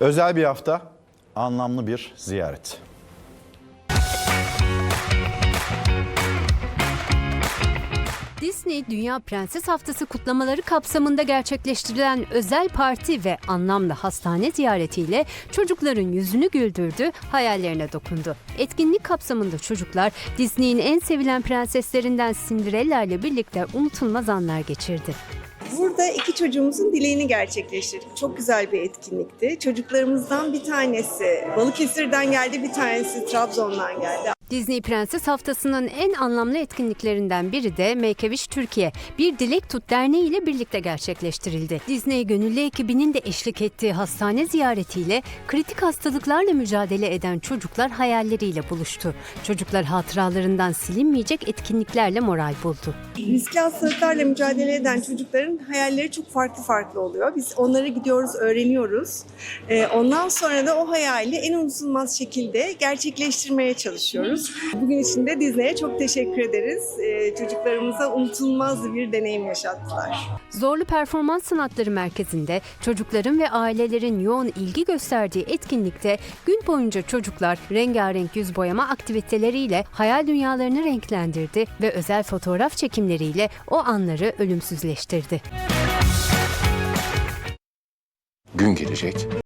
Özel bir hafta, anlamlı bir ziyaret. Disney Dünya Prenses Haftası kutlamaları kapsamında gerçekleştirilen özel parti ve anlamlı hastane ziyaretiyle çocukların yüzünü güldürdü, hayallerine dokundu. Etkinlik kapsamında çocuklar Disney'in en sevilen prenseslerinden Cinderella ile birlikte unutulmaz anlar geçirdi. Burada iki çocuğumuzun dileğini gerçekleştirdik. Çok güzel bir etkinlikti. Çocuklarımızdan bir tanesi Balıkesir'den geldi, bir tanesi Trabzon'dan geldi. Disney Prenses Haftası'nın en anlamlı etkinliklerinden biri de Wish Türkiye, Bir Dilek Tut Derneği ile birlikte gerçekleştirildi. Disney gönüllü ekibinin de eşlik ettiği hastane ziyaretiyle kritik hastalıklarla mücadele eden çocuklar hayalleriyle buluştu. Çocuklar hatıralarından silinmeyecek etkinliklerle moral buldu. Riskli hastalıklarla mücadele eden çocukların hayalleri çok farklı farklı oluyor. Biz onları gidiyoruz, öğreniyoruz. Ee, Ondan sonra da o hayali en unutulmaz şekilde gerçekleştirmeye çalışıyoruz. Bugün için de Disney'e çok teşekkür ederiz. Ee, Çocuklarımıza unutulmaz bir deneyim yaşattılar. Zorlu Performans Sanatları Merkezi'nde çocukların ve ailelerin yoğun ilgi gösterdiği etkinlikte gün boyunca çocuklar rengarenk yüz boyama aktiviteleriyle hayal dünyalarını renklendirdi ve özel fotoğraf çekimleriyle o anları ölümsüzleştirdi. Gün gelecek,